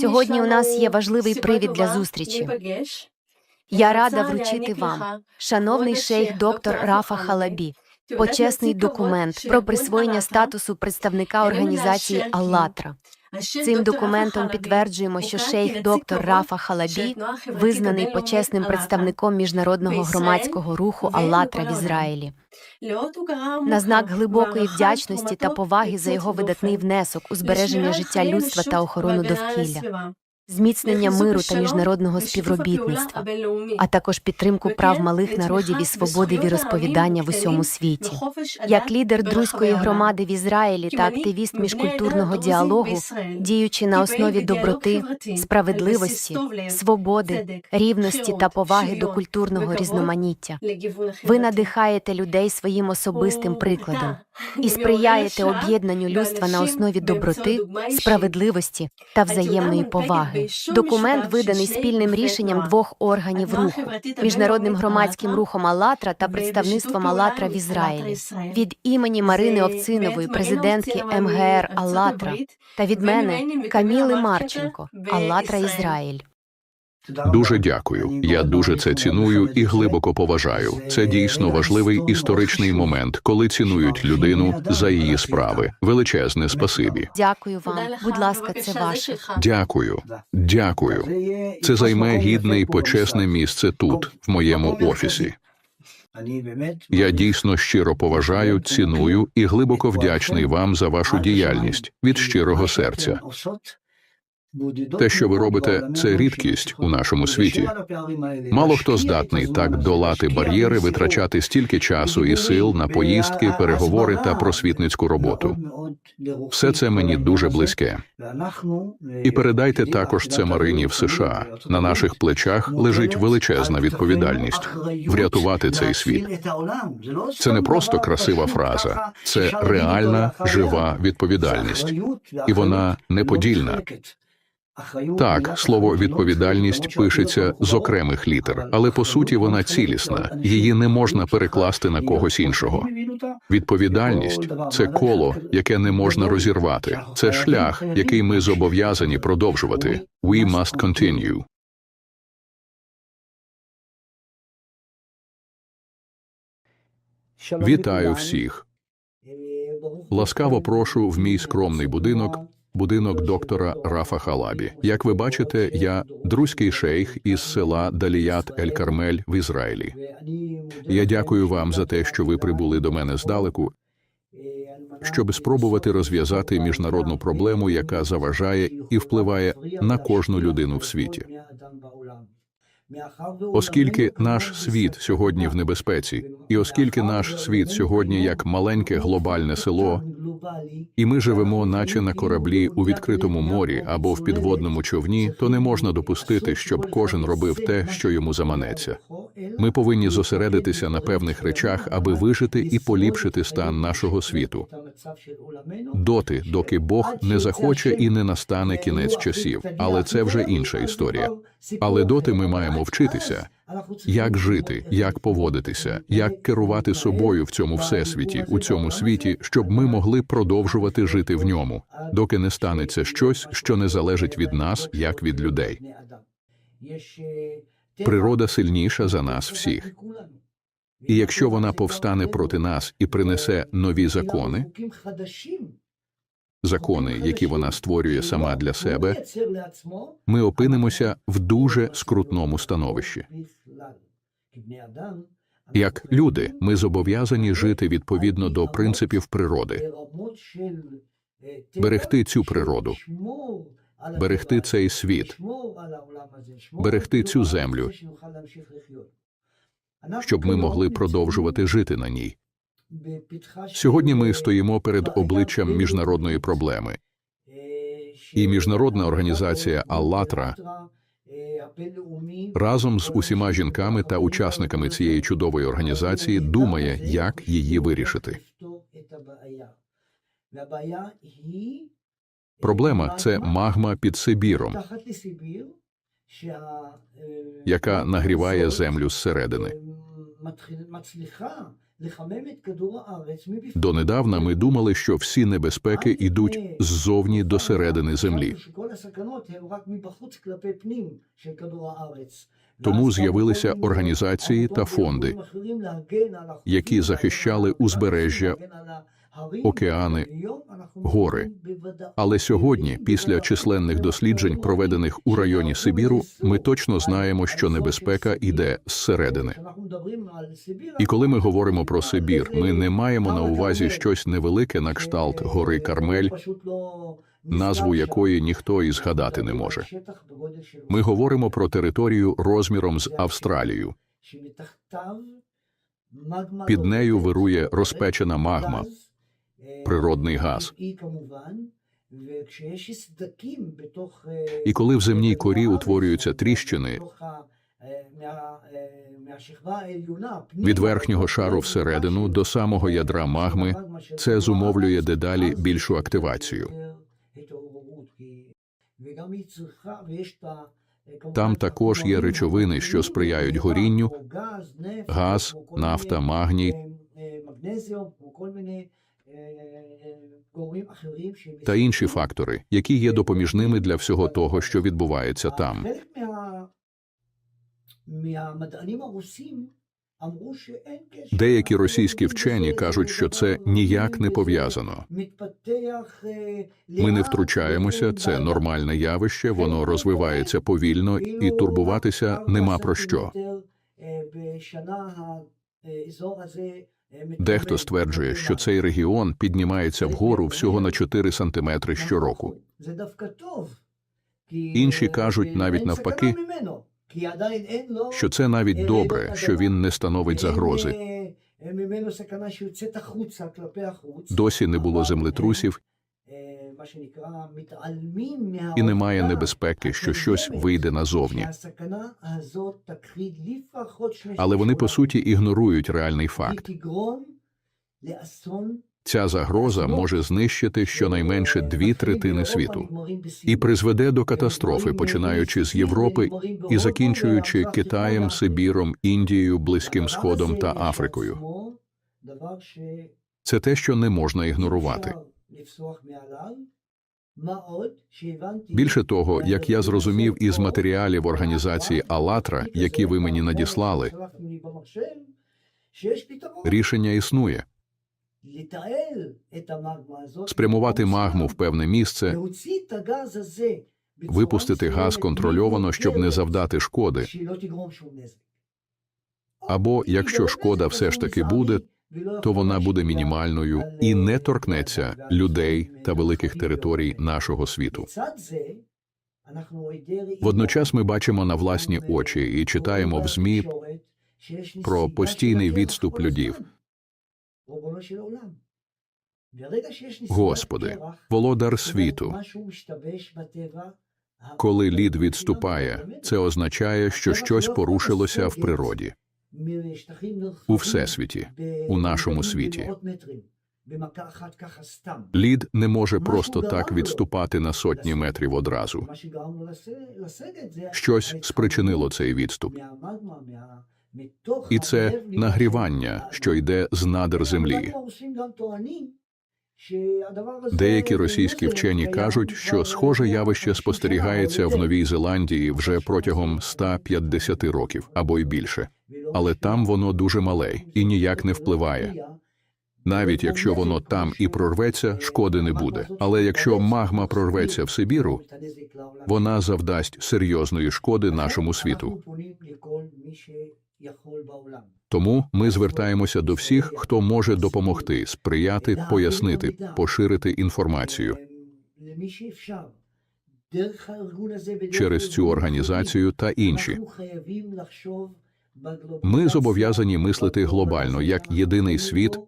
Сьогодні у нас є важливий привід для зустрічі. Я рада вручити вам, шановний шейх доктор Рафа Халабі, почесний документ про присвоєння статусу представника організації «АЛЛАТРА». Цим документом підтверджуємо, що шейх доктор Рафа Халабі визнаний почесним представником міжнародного громадського руху «АЛЛАТРА» в Ізраїлі. На знак глибокої вдячності та поваги за його видатний внесок у збереження життя людства та охорону довкілля, зміцнення миру та міжнародного співробітництва, а також підтримку прав малих народів і свободи віросповідання в усьому світі. Як лідер друзької громади в Ізраїлі та активіст міжкультурного діалогу, діючи на основі доброти, справедливості, свободи, рівності та поваги до культурного різноманіття, ви надихаєте людей своїм особистим прикладом і сприяєте об'єднанню людства на основі доброти, справедливості та взаємної поваги. Документ виданий спільним рішенням двох органів руху міжнародним громадським рухом «АЛЛАТРА» та представництвом «АЛЛАТРА» в Ізраїлі від імені Марини Овцинової, президентки МГР «АЛЛАТРА» та від мене Каміли Марченко, «АЛЛАТРА Ізраїль. Дуже дякую. Я дуже це ціную і глибоко поважаю. Це дійсно важливий історичний момент, коли цінують людину за її справи. Величезне спасибі. Дякую вам. Будь ласка, це ваше. Дякую. Дякую. Це займе гідне і почесне місце тут, в моєму офісі. Я дійсно щиро поважаю, ціную і глибоко вдячний вам за вашу діяльність від щирого серця. Те, що ви робите, це рідкість у нашому світі. Мало хто здатний так долати бар'єри, витрачати стільки часу і сил на поїздки, переговори та просвітницьку роботу. Все це мені дуже близьке. І передайте також це Марині в США. На наших плечах лежить величезна відповідальність врятувати цей світ. Це не просто красива фраза, це реальна жива відповідальність, і вона неподільна. Так, слово відповідальність пишеться з окремих літер, але по суті вона цілісна. Її не можна перекласти на когось іншого. Відповідальність це коло, яке не можна розірвати. Це шлях, який ми зобов'язані продовжувати. We must continue. Вітаю всіх. Ласкаво прошу в мій скромний будинок, будинок доктора Рафа Халабі. Як ви бачите, я друзький шейх із села Даліят Ель Кармель в Ізраїлі. Я дякую вам за те, що ви прибули до мене здалеку, щоб спробувати розв'язати міжнародну проблему, яка заважає і впливає на кожну людину в світі. Оскільки наш світ сьогодні в небезпеці, і оскільки наш світ сьогодні як маленьке глобальне село, і ми живемо, наче на кораблі у відкритому морі або в підводному човні, то не можна допустити, щоб кожен робив те, що йому заманеться. Ми повинні зосередитися на певних речах, аби вижити і поліпшити стан нашого світу. Доти, доки Бог не захоче і не настане кінець часів, але це вже інша історія. Але доти ми маємо вчитися, як жити, як поводитися, як керувати собою в цьому всесвіті, у цьому світі, щоб ми могли продовжувати жити в ньому, доки не станеться щось, що не залежить від нас, як від людей. Природа сильніша за нас всіх. І якщо вона повстане проти нас і принесе нові закони, закони, які вона створює сама для себе, ми опинимося в дуже скрутному становищі. Як люди, ми зобов'язані жити відповідно до принципів природи, берегти цю природу, берегти цей світ, берегти цю землю, щоб ми могли продовжувати жити на ній. Сьогодні ми стоїмо перед обличчям міжнародної проблеми, і міжнародна організація «АЛЛАТРА» разом з усіма жінками та учасниками цієї чудової організації думає, як її вирішити. Проблема це магма під Сибіром, яка нагріває землю зсередини. Донедавна ми думали, що всі небезпеки йдуть ззовні до середини землі. Тому з'явилися організації та фонди, які захищали узбережжя, океани, гори. Але сьогодні, після численних досліджень, проведених у районі Сибіру, ми точно знаємо, що небезпека йде зсередини. І коли ми говоримо про Сибір, ми не маємо на увазі щось невелике на кшталт гори Кармель, назву якої ніхто і згадати не може. Ми говоримо про територію розміром з Австралію. Під нею вирує розпечена магма, природний газ. І коли в земній корі утворюються тріщини від верхнього шару всередину до самого ядра магми, це зумовлює дедалі більшу активацію. Там також є речовини, що сприяють горінню, газ, нафта, магній та інші фактори, які є допоміжними для всього того, що відбувається там. Деякі російські вчені кажуть, що це ніяк не пов'язано. Ми не втручаємося, це нормальне явище, воно розвивається повільно, і турбуватися нема про що. Дехто стверджує, що цей регіон піднімається вгору всього на 4 сантиметри щороку. Інші кажуть навіть навпаки, що це навіть добре, що він не становить загрози. Досі не було землетрусів і немає небезпеки, що щось вийде назовні. Але вони по суті ігнорують реальний факт. Ця загроза може знищити щонайменше дві третини світу і призведе до катастрофи, починаючи з Європи і закінчуючи Китаєм, Сибіром, Індією, Близьким Сходом та Африкою. Це те, що не можна ігнорувати. Більше того, як я зрозумів із матеріалів організації «АЛЛАТРА», які ви мені надіслали, рішення існує. Спрямувати магму в певне місце, випустити газ контрольовано, щоб не завдати шкоди, або, якщо шкода все ж таки буде, то вона буде мінімальною і не торкнеться людей та великих територій нашого світу. Водночас ми бачимо на власні очі і читаємо в ЗМІ про постійний відступ людів. Господи, володар світу, коли лід відступає, це означає, що щось порушилося в природі, у всесвіті, у нашому світі. Лід не може просто так відступати на сотні метрів одразу. Щось спричинило цей відступ. І це нагрівання, що йде з надр землі. Деякі російські вчені кажуть, що схоже явище спостерігається в Новій Зеландії вже протягом 150 років або й більше, але там воно дуже мале і ніяк не впливає. Навіть якщо воно там і прорветься, шкоди не буде. Але якщо магма прорветься в Сибіру, вона завдасть серйозної шкоди нашому світу. Тому ми звертаємося до всіх, хто може допомогти, сприяти, пояснити, поширити інформацію через цю організацію та інші. Ми зобов'язані мислити глобально як єдиний світ,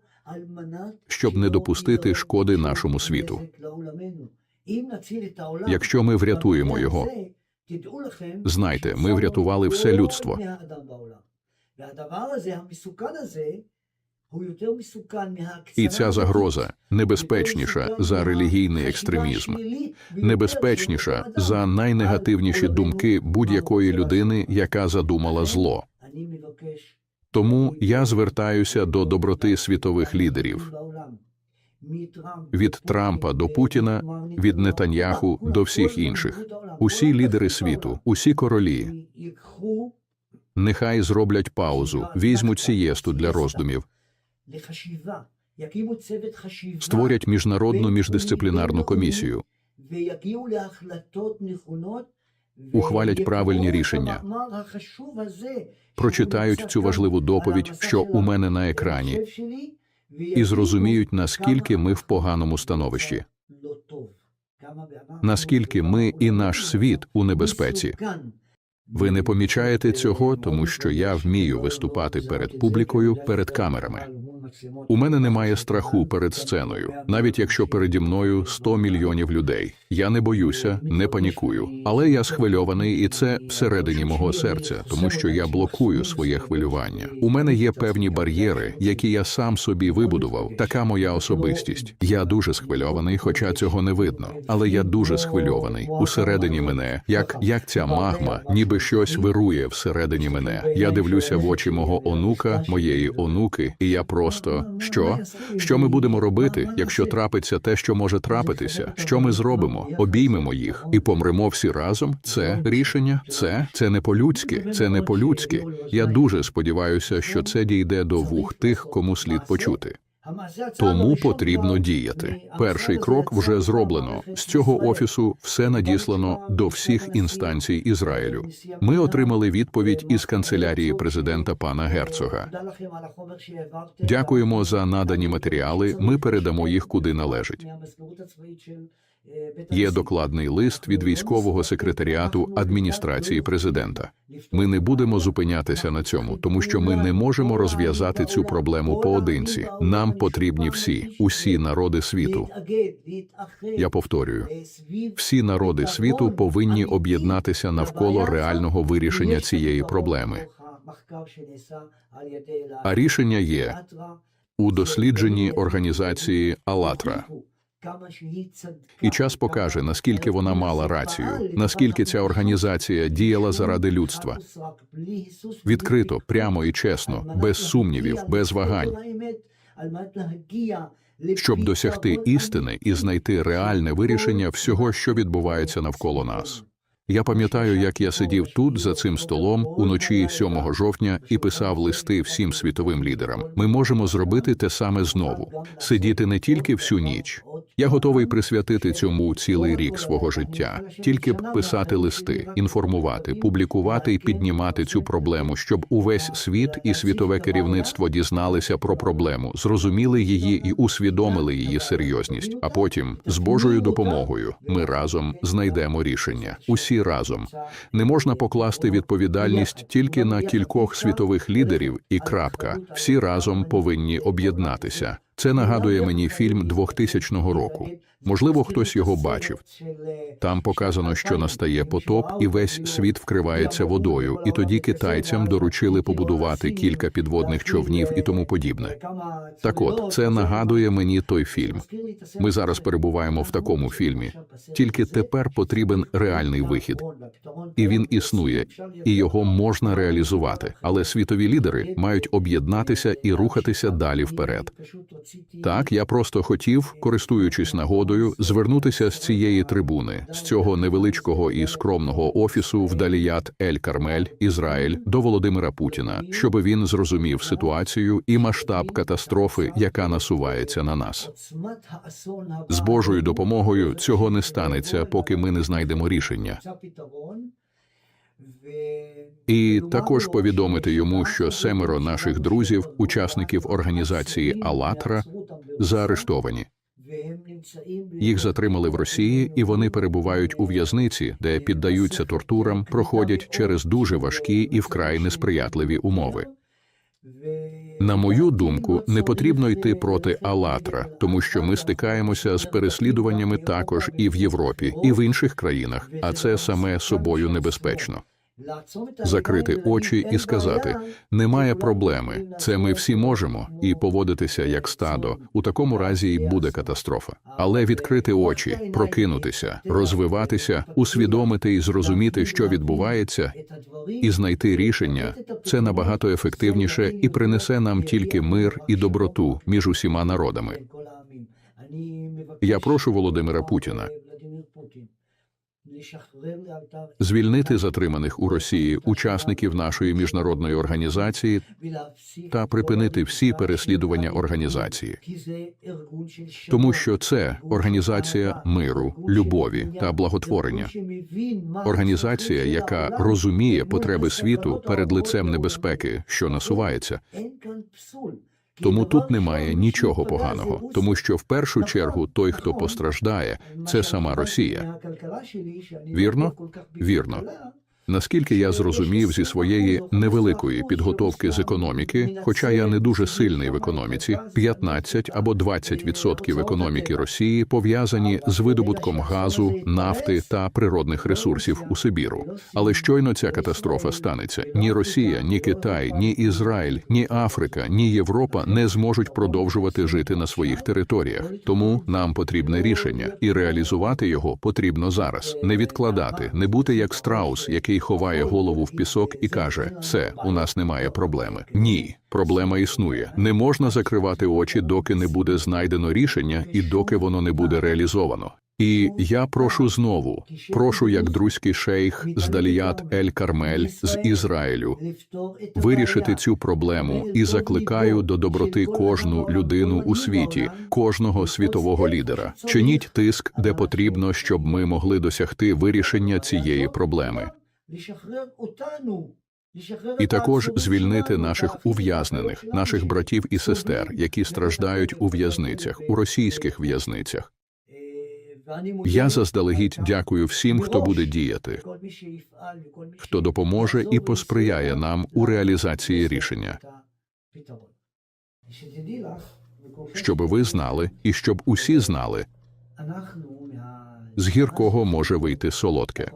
щоб не допустити шкоди нашому світу. Якщо ми врятуємо його, знайте, ми врятували все людство. І ця загроза небезпечніша за релігійний екстремізм, небезпечніша за найнегативніші думки будь-якої людини, яка задумала зло. Тому я звертаюся до доброти світових лідерів. Від Трампа до Путіна, від Нетаньяху до всіх інших. Усі лідери світу, усі королі, нехай зроблять паузу, візьмуть сієсту для роздумів, створять міжнародну міждисциплінарну комісію, ухвалять правильні рішення, прочитають цю важливу доповідь, що у мене на екрані, і зрозуміють, наскільки ми в поганому становищі, наскільки ми і наш світ у небезпеці. Ви не помічаєте цього, тому що я вмію виступати перед публікою, перед камерами. У мене немає страху перед сценою, навіть якщо переді мною 100 мільйонів людей. Я не боюся, не панікую, але я схвильований, і це всередині мого серця, тому що я блокую своє хвилювання. У мене є певні бар'єри, які я сам собі вибудував. Така моя особистість. Я дуже схвильований, хоча цього не видно. Але я дуже схвильований. Усередині мене, як, як ця магма, ніби щось вирує всередині мене. Я дивлюся в очі мого онука, моєї онуки, і я просто що? Що ми будемо робити, якщо трапиться те, що може трапитися? Що ми зробимо? Обіймемо їх і помремо всі разом. Це рішення, це це не по-людськи, це не по-людськи. Я дуже сподіваюся, що це дійде до вух тих, кому слід почути. Тому потрібно діяти. Перший крок вже зроблено. З цього офісу все надіслано до всіх інстанцій Ізраїлю. Ми отримали відповідь із канцелярії президента пана Герцога. Дякуємо за надані матеріали. Ми передамо їх куди належить. Є докладний лист від військового секретаріату адміністрації президента. Ми не будемо зупинятися на цьому, тому що ми не можемо розв'язати цю проблему поодинці. Нам потрібні всі, усі народи світу. Я повторюю, всі народи світу повинні об'єднатися навколо реального вирішення цієї проблеми. А рішення є у дослідженні організації «АЛЛАТРА». І час покаже, наскільки вона мала рацію, наскільки ця організація діяла заради людства. Відкрито, прямо і чесно, без сумнівів, без вагань, щоб досягти істини і знайти реальне вирішення всього, що відбувається навколо нас. Я пам'ятаю, як я сидів тут за цим столом уночі 7 жовтня і писав листи всім світовим лідерам. Ми можемо зробити те саме знову: сидіти не тільки всю ніч. Я готовий присвятити цьому цілий рік свого життя, тільки б писати листи, інформувати, публікувати і піднімати цю проблему, щоб увесь світ і світове керівництво дізналися про проблему, зрозуміли її і усвідомили її серйозність. А потім, з Божою допомогою, ми разом знайдемо рішення. Усі разом не можна покласти відповідальність тільки на кількох світових лідерів і крапка. Всі разом повинні об'єднатися. Це нагадує мені фільм 2000 року. Можливо, хтось його бачив. Там показано, що настає потоп, і весь світ вкривається водою, і тоді китайцям доручили побудувати кілька підводних човнів і тому подібне. Так от, це нагадує мені той фільм. Ми зараз перебуваємо в такому фільмі. Тільки тепер потрібен реальний вихід. І він існує, і його можна реалізувати. Але світові лідери мають об'єднатися і рухатися далі вперед. Так, я просто хотів, користуючись нагодою, звернутися з цієї трибуни, з цього невеличкого і скромного офісу в Даліят Ель Кармель, Ізраїль, до Володимира Путіна, щоб він зрозумів ситуацію і масштаб катастрофи, яка насувається на нас. З Божою допомогою цього не станеться, поки ми не знайдемо рішення. І також повідомити йому, що семеро наших друзів, учасників організації «АЛЛАТРА», заарештовані. Їх затримали в Росії, і вони перебувають у в'язниці, де піддаються тортурам, проходять через дуже важкі і вкрай несприятливі умови. На мою думку, не потрібно йти проти «АЛЛАТРА», тому що ми стикаємося з переслідуваннями також і в Європі, і в інших країнах, а це саме собою небезпечно. Закрити очі і сказати: немає проблеми, це ми всі можемо, і поводитися як стадо. У такому разі й буде катастрофа. Але відкрити очі, прокинутися, розвиватися, усвідомити і зрозуміти, що відбувається, і знайти рішення це набагато ефективніше і принесе нам тільки мир і доброту між усіма народами. Я прошу Володимира Путіна Звільнити затриманих у Росії учасників нашої міжнародної організації та припинити всі переслідування організації, тому що це організація миру, любові та благотворення. Організація, яка розуміє потреби світу перед лицем небезпеки, що насувається. Тому тут немає нічого поганого, тому що в першу чергу той, хто постраждає, це сама Росія. Вірно? Вірно. Наскільки я зрозумів зі своєї невеликої підготовки з економіки, хоча я не дуже сильний в економіці, 15 або 20% економіки Росії пов'язані з видобутком газу, нафти та природних ресурсів у Сибіру. Але щойно ця катастрофа станеться, ні Росія, ні Китай, ні Ізраїль, ні Африка, ні Європа не зможуть продовжувати жити на своїх територіях. Тому нам потрібне рішення, і реалізувати його потрібно зараз. Не відкладати, не бути як страус, який ховає голову в пісок і каже: все, у нас немає проблеми. Ні, проблема існує. Не можна закривати очі, доки не буде знайдено рішення і доки воно не буде реалізовано. І я прошу знову, прошу як друзький шейх з Даліят Ель Кармель з Ізраїлю вирішити цю проблему і закликаю до доброти кожну людину у світі, кожного світового лідера. Чиніть тиск, де потрібно, щоб ми могли досягти вирішення цієї проблеми. І також звільнити наших ув'язнених, наших братів і сестер, які страждають у в'язницях, у російських в'язницях. Я заздалегідь дякую всім, хто буде діяти, хто допоможе і посприяє нам у реалізації рішення, щоб ви знали і щоб усі знали, з гіркого може вийти солодке.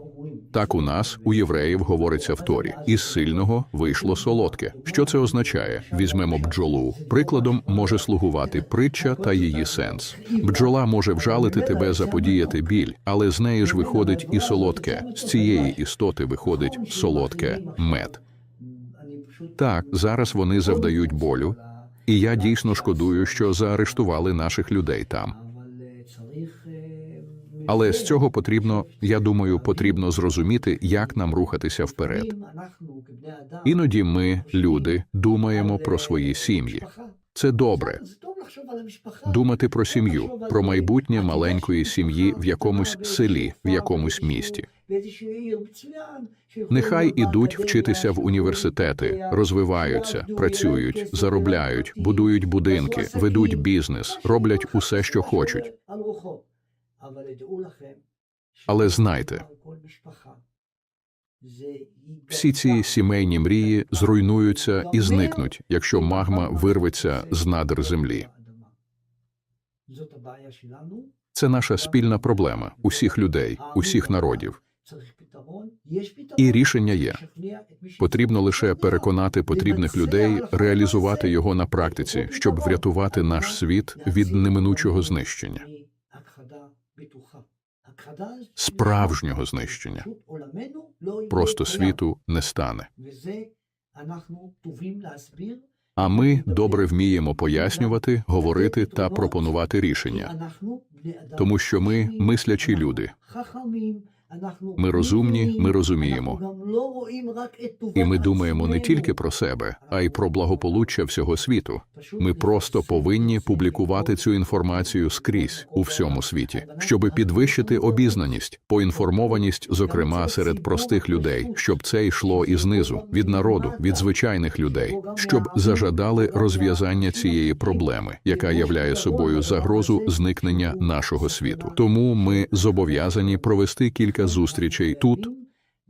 Так у нас, у євреїв, говориться в Торі, із сильного вийшло солодке. Що це означає? Візьмемо бджолу. Прикладом може слугувати притча та її сенс. Бджола може вжалити тебе заподіяти біль, але з неї ж виходить і солодке. З цієї істоти виходить солодке мед. Так, зараз вони завдають болю, і я дійсно шкодую, що заарештували наших людей там. Але з цього потрібно, я думаю, потрібно зрозуміти, як нам рухатися вперед. Іноді ми, люди, думаємо про свої сім'ї. Це добре. Думати про сім'ю, про майбутнє маленької сім'ї в якомусь селі, в якомусь місті. Нехай ідуть вчитися в університети, розвиваються, працюють, заробляють, будують будинки, ведуть бізнес, роблять усе, що хочуть. Але знайте, всі ці сімейні мрії зруйнуються і зникнуть, якщо магма вирветься з надр землі. Це наша спільна проблема усіх людей, усіх народів. І рішення є. Потрібно лише переконати потрібних людей реалізувати його на практиці, щоб врятувати наш світ від неминучого знищення. Справжнього знищення. Просто світу не стане. А ми добре вміємо пояснювати, говорити та пропонувати рішення, тому що ми мислячі люди. Ми розумні, ми розуміємо. І ми думаємо не тільки про себе, а й про благополуччя всього світу. Ми просто повинні публікувати цю інформацію скрізь у всьому світі, щоб підвищити обізнаність, поінформованість, зокрема серед простих людей, щоб це йшло і знизу, від народу, від звичайних людей, щоб зажадали розв'язання цієї проблеми, яка являє собою загрозу зникнення нашого світу. Тому ми зобов'язані провести кілька зустрічей тут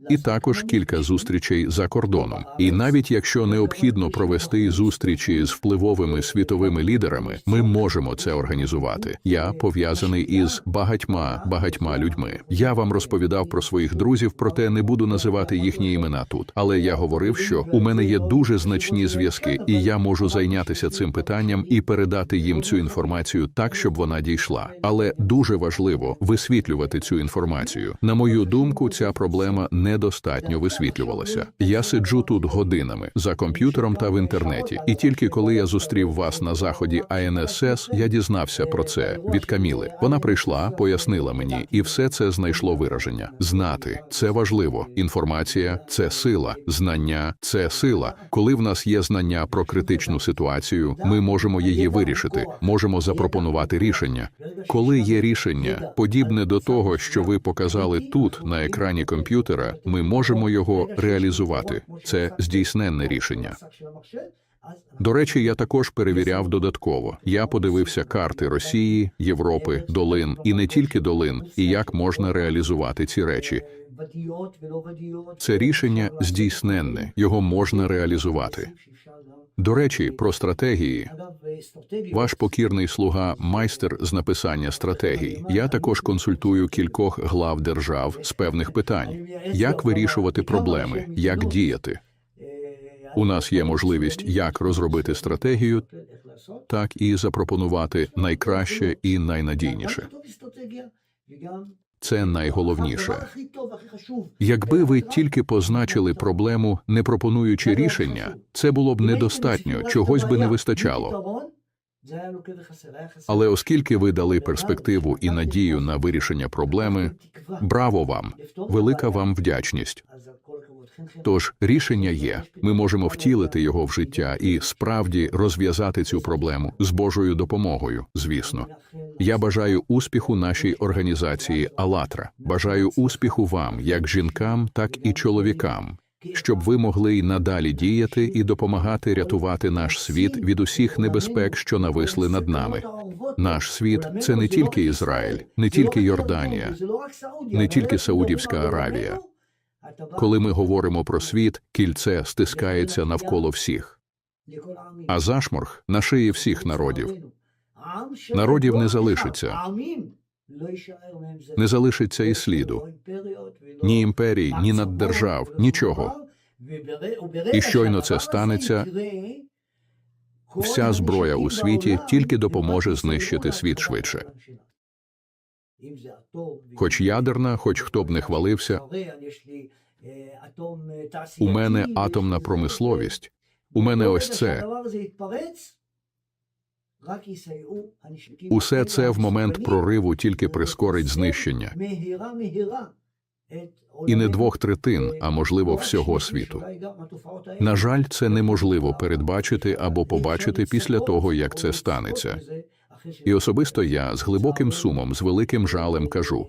і також кілька зустрічей за кордоном. І навіть якщо необхідно провести зустрічі з впливовими світовими лідерами, ми можемо це організувати. Я пов'язаний із багатьма багатьма людьми. Я вам розповідав про своїх друзів, проте не буду називати їхні імена тут. Але я говорив, що у мене є дуже значні зв'язки, і я можу зайнятися цим питанням і передати їм цю інформацію так, щоб вона дійшла. Але дуже важливо висвітлювати цю інформацію. На мою думку, ця проблема недостатньо висвітлювалася. Я сиджу тут годинами за комп'ютером та в інтернеті, і тільки коли я зустрів вас на заході АНСС, я дізнався про це від Каміли. Вона прийшла, пояснила мені, і все це знайшло вираження. Знати це важливо. Інформація це сила, знання це сила. Коли в нас є знання про критичну ситуацію, ми можемо її вирішити, можемо запропонувати рішення. Коли є рішення, подібне до того, що ви показали тут на екрані комп'ютера, ми можемо його реалізувати. Це здійсненне рішення. До речі, я також перевіряв додатково. Я подивився карти Росії, Європи, долин і не тільки долин, і як можна реалізувати ці речі. Це рішення здійсненне, його можна реалізувати. До речі, про стратегії. Ваш покірний слуга майстер з написання стратегій. Я також консультую кількох глав держав з певних питань: як вирішувати проблеми, як діяти. У нас є можливість як розробити стратегію, так і запропонувати найкраще і найнадійніше. Це найголовніше. Якби ви тільки позначили проблему, не пропонуючи рішення, це було б недостатньо, чогось би не вистачало. Але оскільки ви дали перспективу і надію на вирішення проблеми, браво вам, велика вам вдячність. Тож рішення є. Ми можемо втілити його в життя і справді розв'язати цю проблему з Божою допомогою. Звісно, я бажаю успіху нашій організації «АЛЛАТРА». Бажаю успіху вам, як жінкам, так і чоловікам, щоб ви могли й надалі діяти і допомагати рятувати наш світ від усіх небезпек, що нависли над нами. Наш світ це не тільки Ізраїль, не тільки Йорданія, не тільки Саудівська Аравія. Коли ми говоримо про світ, кільце стискається навколо всіх. А зашморг на шиї всіх народів. Народів не залишиться. Не залишиться і сліду. Ні імперій, ні наддержав, нічого. І щойно це станеться, Вся зброя у світі тільки допоможе знищити світ швидше. Хоч ядерна, хоч хто б не хвалився, у мене атомна промисловість. У мене ось це. Усе це в момент прориву тільки прискорить знищення. І не двох третин, а можливо всього світу. На жаль, це неможливо передбачити або побачити після того, як це станеться. І особисто я з глибоким сумом, з великим жалем кажу: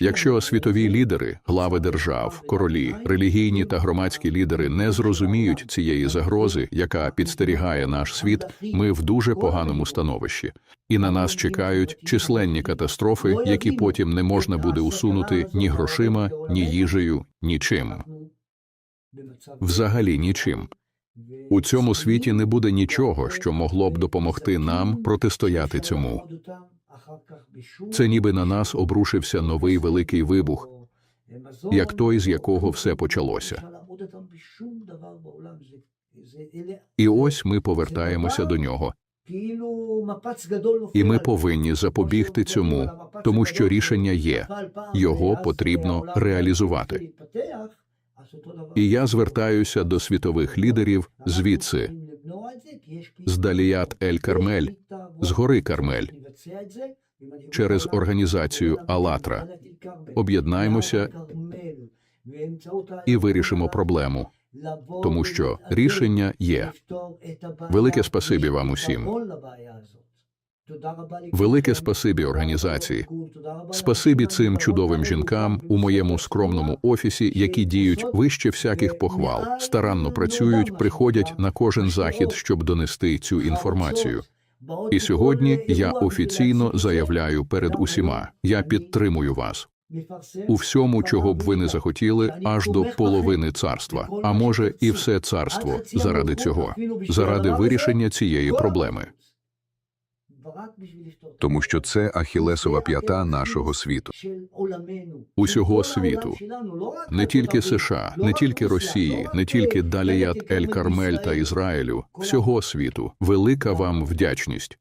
якщо світові лідери, глави держав, королі, релігійні та громадські лідери не зрозуміють цієї загрози, яка підстерігає наш світ, ми в дуже поганому становищі, і на нас чекають численні катастрофи, які потім не можна буде усунути ні грошима, ні їжею, нічим. Взагалі нічим. У цьому світі не буде нічого, що могло б допомогти нам протистояти цьому. Це ніби на нас обрушився новий великий вибух, як той, з якого все почалося. І ось ми повертаємося до нього, і ми повинні запобігти цьому, тому що рішення є, його потрібно реалізувати. І я звертаюся до світових лідерів звідси, з Даліят Ель Кармель, з гори Кармель, через організацію «АЛЛАТРА». Об'єднаймося і вирішимо проблему, тому що рішення є. Велике спасибі вам усім. Велике спасибі організації. Спасибі цим чудовим жінкам у моєму скромному офісі, які діють вище всяких похвал, старанно працюють, приходять на кожен захід, щоб донести цю інформацію. І сьогодні я офіційно заявляю перед усіма: я підтримую вас. у всьому, чого б ви не захотіли, аж до половини царства, а може і все царство заради цього, заради вирішення цієї проблеми. Тому що це ахілесова п'ята нашого світу. Усього світу. Не тільки США, не тільки Росії, не тільки Даліят Ель Кармель та Ізраїлю, всього світу. Велика вам вдячність.